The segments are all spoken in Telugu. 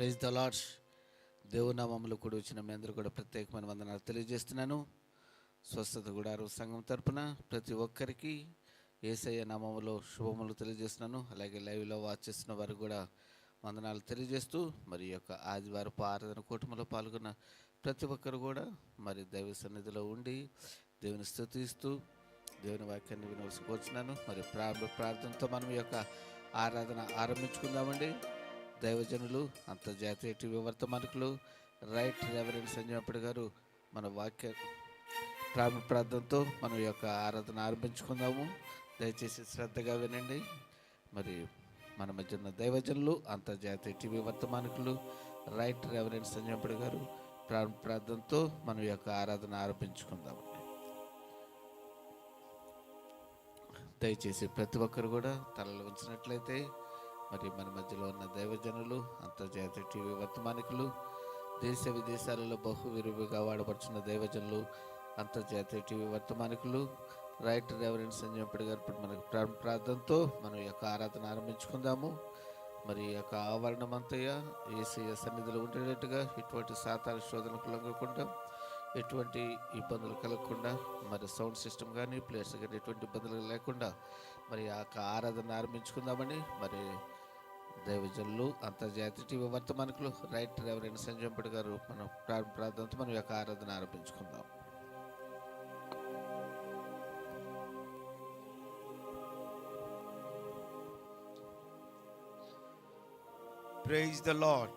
ప్రైజ్ ద లార్డ్స్ దేవునామములు కూడా వచ్చిన మీ అందరూ కూడా ప్రత్యేకమైన వందనాలు తెలియజేస్తున్నాను. స్వస్థత గుడారు సంఘం తరపున ప్రతి ఒక్కరికి ఏసయ్య నామములో శుభములు తెలియజేస్తున్నాను. అలాగే లైవ్లో వాచ్ చేస్తున్న వారు కూడా వందనాలు తెలియజేస్తూ మరి యొక్క ఆదివారపు ఆరాధన కూటమిలో పాల్గొన్న ప్రతి ఒక్కరు కూడా మరి దైవ సన్నిధిలో ఉండి దేవుని స్థుతిస్తూ దేవుని వాక్యాన్ని వినవలసిపోతున్నాను మరి ప్రారంభ ప్రార్థనతో మనం యొక్క ఆరాధన ఆరంభించుకుందామండి. దైవజనులు అంతర్జాతీయ టీవీ వర్తమానికులు రైట్ రెవరెండ్ సంజయపడి గారు మన వాక్య ప్రారంభ ప్రార్థనతో మనం ఈ యొక్క ఆరాధన ఆరంభించుకుందాము. దయచేసి శ్రద్ధగా వినండి. మరి మన మధ్య ఉన్న దైవజనులు అంతర్జాతీయ టీవీ వర్తమానికులు రైట్ రెవరెండ్ సంజయపడి గారు ప్రారంభ ప్రార్థనతో మనం ఈ యొక్క ఆరాధన ఆరంభించుకుందాము. దయచేసి ప్రతి ఒక్కరు కూడా తలలు ఉంచినట్లయితే మరి మన మధ్యలో ఉన్న దైవజనులు అంతర్జాతీయ టీవీ వర్తమానికులు దేశ విదేశాలలో బహు విరివిగా వాడబడుచున్న దైవజనులు అంతర్జాతీయ టీవీ వర్తమానికులు రైట్ సంజయ్ పెడి గారు ఇప్పుడు మనకు ప్రార్థనతో మనం ఈ యొక్క ఆరాధన ఆరంభించుకుందాము. మరి ఈ యొక్క ఆవరణం అంతయ్యా ఏసీయ సన్నిధిలో ఉండేటట్టుగా ఎటువంటి సాతార శోధనకు లొంగకుండా ఎటువంటి ఇబ్బందులు కలగకుండా మరి సౌండ్ సిస్టమ్ కానీ ప్లేస్ కానీ ఎటువంటి ఇబ్బందులు లేకుండా మరి ఆ యొక్క ఆరాధన ఆరంభించుకుందామని మరి దైవజనులు అంతర్జాతీయ టీవీ వర్తమానికులు రైట్ రెవరెండ్ సంజంపడి గారు మనం ప్రార్థనతో మనం యొక్క ఆరాధన ఆరంభించుకుందాం. ప్రైజ్ ద లాడ్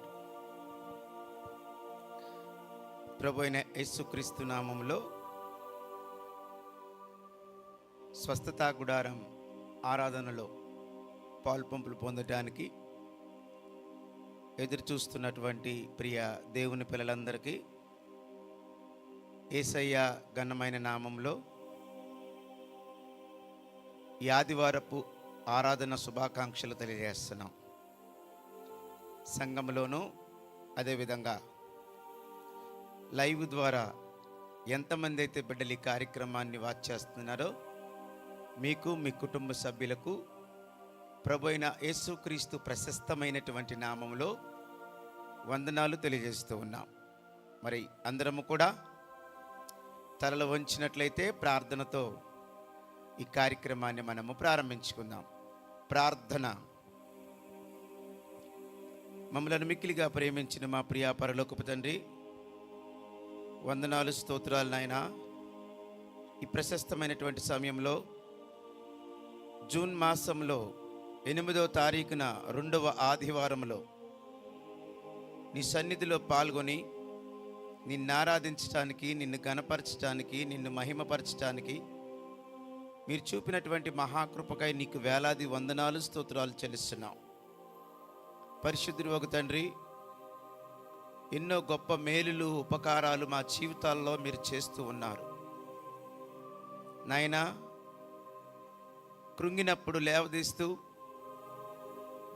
ప్రభు అయిన యేసుక్రీస్తు నామంలో స్వస్థతా గుడారం ఆరాధనలో పాల్పంపులు పొందడానికి ఎదురు చూస్తున్నటువంటి ప్రియ దేవుని పిల్లలందరికీ ఏసయ్య ఘనమైన నామంలో ఈ ఆదివారపు ఆరాధన శుభాకాంక్షలు తెలియజేస్తున్నాం. సంఘంలోనూ అదేవిధంగా లైవ్ ద్వారా ఎంతమంది అయితే బిడ్డలు ఈ కార్యక్రమాన్ని వాచ్ చేస్తున్నారో మీకు మీ కుటుంబ సభ్యులకు ప్రభు అయిన యేసుక్రీస్తు ప్రశస్తమైనటువంటి నామంలో వందనాలు తెలియజేస్తూ ఉన్నాం. మరి అందరము కూడా తలలు వంచినట్లయితే ప్రార్థనతో ఈ కార్యక్రమాన్ని మనము ప్రారంభించుకుందాం. ప్రార్థన. మమ్మలను మిక్కిలిగా ప్రేమించిన మా ప్రియా పరలోకపు తండ్రి వందనాలు స్తోత్రాలు నాయన. ఈ ప్రశస్తమైనటువంటి సమయంలో జూన్ మాసంలో ఎనిమిదో తారీఖున రెండవ ఆదివారంలో నీ సన్నిధిలో పాల్గొని నిన్ను ఆరాధించటానికి నిన్ను గణపరచటానికి నిన్ను మహిమపరచటానికి మీరు చూపినటువంటి మహాకృపకై నీకు వేలాది వందనాలు స్తోత్రాలు చెల్లిస్తున్నాం. పరిశుద్ధుడు ఒక తండ్రి ఎన్నో గొప్ప మేలులు ఉపకారాలు మా జీవితాల్లో మీరు చేస్తూ ఉన్నారు. నాయనా కృంగినప్పుడు లేవదీస్తూ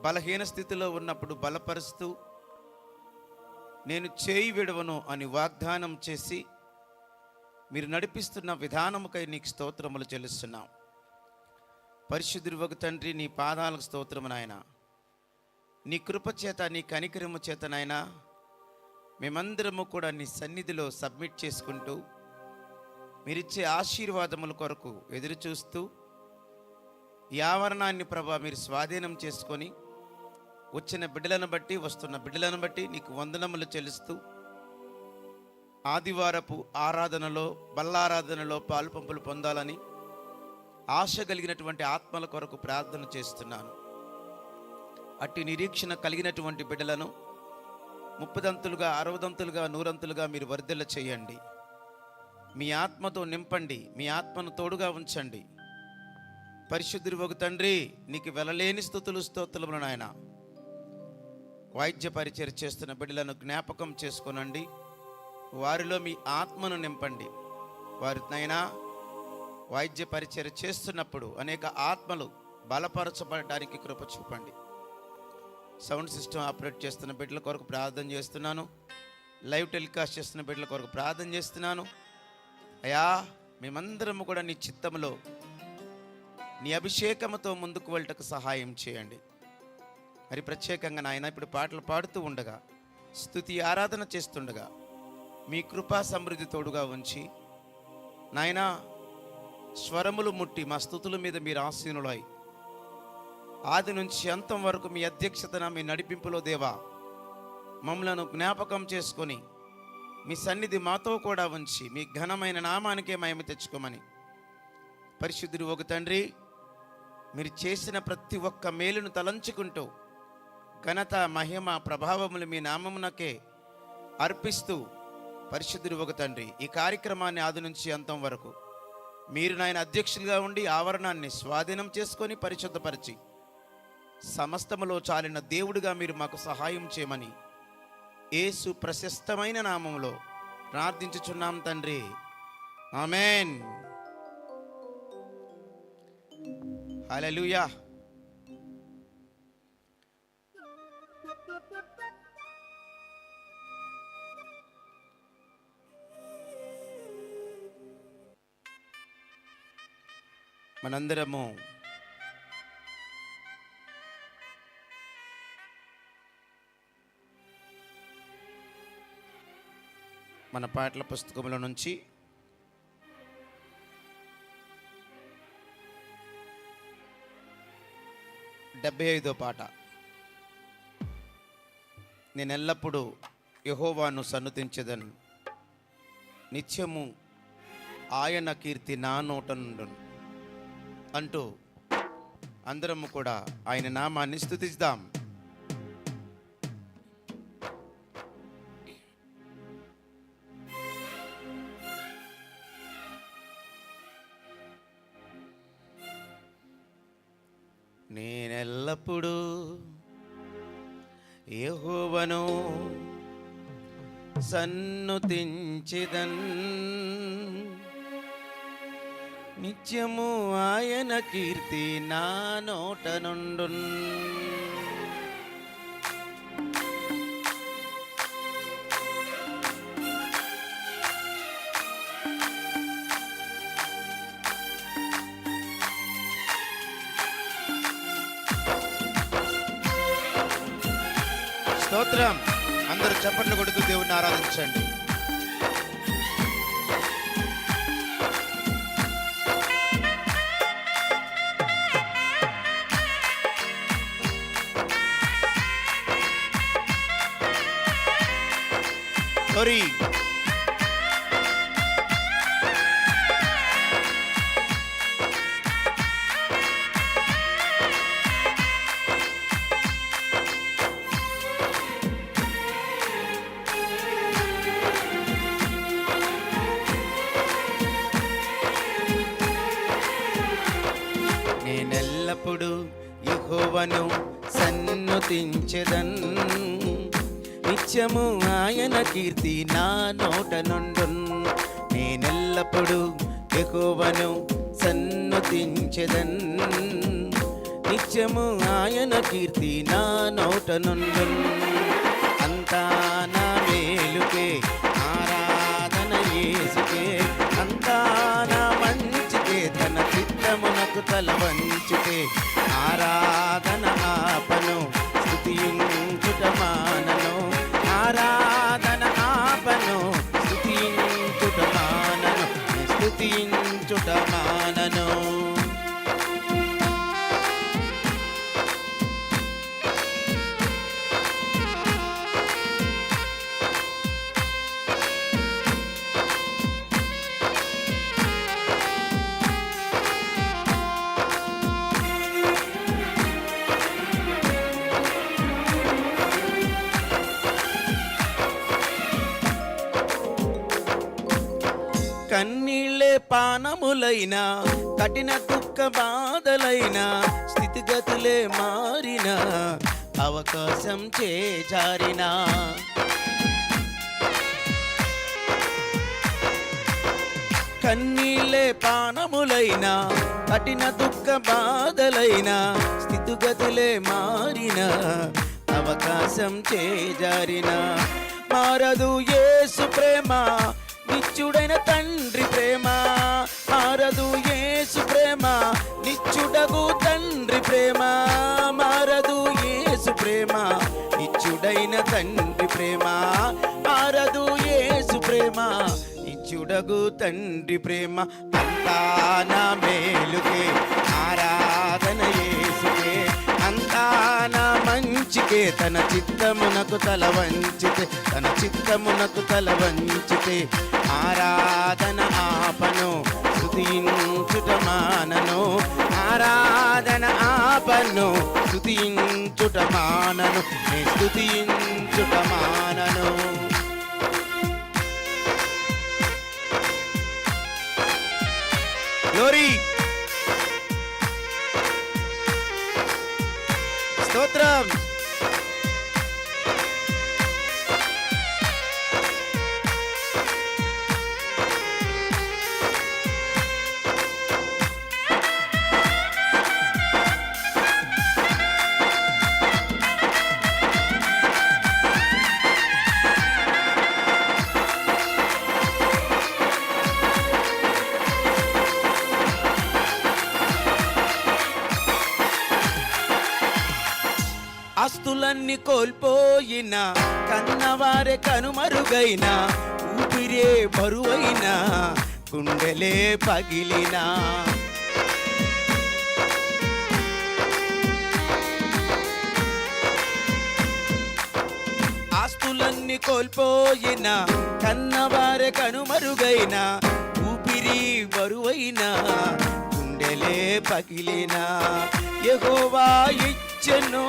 బలహీన స్థితిలో ఉన్నప్పుడు బలపరుస్తూ నేను చేయి విడవను అని వాగ్దానం చేసి మీరు నడిపిస్తున్న విధానముకై నీకు స్తోత్రములు చెల్లిస్తున్నాం. పరిశుద్ధుడు ఒక తండ్రి నీ పాదాలకు స్తోత్రము నాయనా. నీ కృప చేత నీ కనికరము చేత నాయనా మేమందరము కూడా నీ సన్నిధిలో సబ్మిట్ చేసుకుంటూ మీరిచ్చే ఆశీర్వాదముల కొరకు ఎదురు చూస్తూ ఈ ఆవరణాన్ని ప్రభా మీరు స్వాధీనం చేసుకొని వచ్చిన బిడ్డలను బట్టి వస్తున్న బిడ్డలను బట్టి నీకు వందనములు చెల్లిస్తూ ఆదివారపు ఆరాధనలో బల్లారాధనలో పాలుపంపులు పొందాలని ఆశ కలిగినటువంటి ఆత్మల కొరకు ప్రార్థన చేస్తున్నాను. అట్టి నిరీక్షణ కలిగినటువంటి బిడ్డలను ముప్పదంతులుగా అరవదంతులుగా నూరంతులుగా మీరు వర్ధిల్ల చేయండి. మీ ఆత్మతో నింపండి మీ ఆత్మను తోడుగా ఉంచండి. పరిశుద్ధుడు ఒక తండ్రి నీకు వెళ్ళలేని స్థుతులు స్తోత్రములు నాయన. వాయిద్య పరిచయం చేస్తున్న బిడ్డలను జ్ఞాపకం చేసుకునండి. వారిలో మీ ఆత్మను నింపండి. వారినైనా వాయిద్య పరిచయం చేస్తున్నప్పుడు అనేక ఆత్మలు బలపరచబడటానికి కృప చూపండి. సౌండ్ సిస్టమ్ ఆపరేట్ చేస్తున్న బిడ్డల కొరకు ప్రార్థన చేస్తున్నాను. లైవ్ టెలికాస్ట్ చేస్తున్న బిడ్డల కొరకు ప్రార్థన చేస్తున్నాను. అయా మేమందరము కూడా నీ చిత్తంలో నీ అభిషేకముతో ముందుకు వెళ్ళటకు సహాయం చేయండి. మరి ప్రత్యేకంగా నాయన ఇప్పుడు పాటలు పాడుతూ ఉండగా స్థుతి ఆరాధన చేస్తుండగా మీ కృపా సమృద్ధి తోడుగా ఉంచి నాయనా స్వరములు ముట్టి మా స్థుతుల మీద మీరు ఆసీనులై. ఆది నుంచి అంతం వరకు మీ అధ్యక్షతన మీ నడిపింపులో దేవా మమ్మలను జ్ఞాపకం చేసుకొని మీ సన్నిధి మాతో కూడా ఉంచి మీ ఘనమైన నామానికే మహిమ తెచ్చుకోమని. పరిశుద్ధుడు ఒక తండ్రి మీరు చేసిన ప్రతి ఒక్క మేలును తలంచుకుంటూ ఘనత మహిమ ప్రభావములు మీ నామమునకే అర్పిస్తూ పరిశుద్ధుడు ఒక తండ్రి. ఈ కార్యక్రమాన్ని ఆది నుంచి అంతం వరకు మీరు నాయన అధ్యక్షులుగా ఉండి ఆవరణాన్ని స్వాధీనం చేసుకొని పరిశుద్ధపరిచి సమస్తములో చాలిన దేవుడిగా మీరు మాకు సహాయం చేయమని ఏసు ప్రశస్తమైన నామములో ప్రార్థించుచున్నాం తండ్రి. ఆమెన్. హల్లెలూయా. మనందరము మన పాటల పుస్తకముల నుంచి డెబ్బై ఐదో పాట. నేను ఎల్లప్పుడూ యహోవాను సన్నుతించదను. నిత్యము ఆయన కీర్తి నా నోట నుండును. అంటూ అందరము కూడా ఆయన నామాన్ని స్థుతిద్దాం నేనెల్లప్పుడూ యహోవను సన్నుతించిదన్. నిత్యము ఆయన కీర్తి నా నోట నుండు స్తోత్రం. అందరూ చప్పట్లు కొడుతూ దేవుడిని ఆరాధించండి. సారీ నేనెల్లప్పుడు యుహోవను సన్నుతించెదన్. నిత్యము ఆయన కీర్తి నా నోట నుండు నేనెల్లప్పుడూ ఎగువను సన్నుతించెదన్. నిత్యము ఆయన కీర్తి నా నోట నుండు అంతా నా మేలుకే ఆరాధన ఏసుకే అంతా నా మంచికే తన చిత్తమునకు తల వంచుకే ఆరాధన ఆపను స్థుతించుట స్థుతించుట పానములైన కఠిన దుఃఖ బాధలైన స్థితిగతులే మారిన అవకాశం చేజారిన. కన్నీళ్ళే పానములైన కఠిన దుఃఖ బాధలైన స్థితిగతులే మారిన అవకాశం చేజారిన. మారదు ఏసు ప్రేమ నిత్యుడైన తండ్రి ప్రేమ మారదు యేసు ప్రేమ నిత్యుడగు తండ్రి ప్రేమ మారదు యేసు ప్రేమ నిత్యుడైన తండ్రి ప్రేమ మారదు యేసు ప్రేమ ఇచ్చుడగు తండ్రి ప్రేమ అంతా నా మేలుకే ఆరాధన యేసుకే. నా మంచికే తన చిత్తమునకు తల వంచితే తన చిత్తమునకు తల వంచితే ఆరాధన ఆపను స్తుతించుట మానను ఆరాధన ఆపను స్తుతించుట మానను నే స్తుతించుట మానను గ్లోరీ స్తోత్రం ఆస్తులన్నీ కోల్పోయిన కన్నవారే కనుమరుగైన ఊపిరే బరువైన గుండెలే పగిలినా. ఆస్తులన్నీ కోల్పోయిన కన్నవారే కనుమరుగైన ఊపిరి బరువైన గుండెలే పగిలిన. ఎగోవా ఇచ్చెను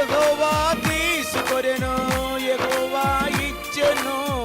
ఎగోవా తీసుకొరెను ఎగోవా ఇచ్చెను.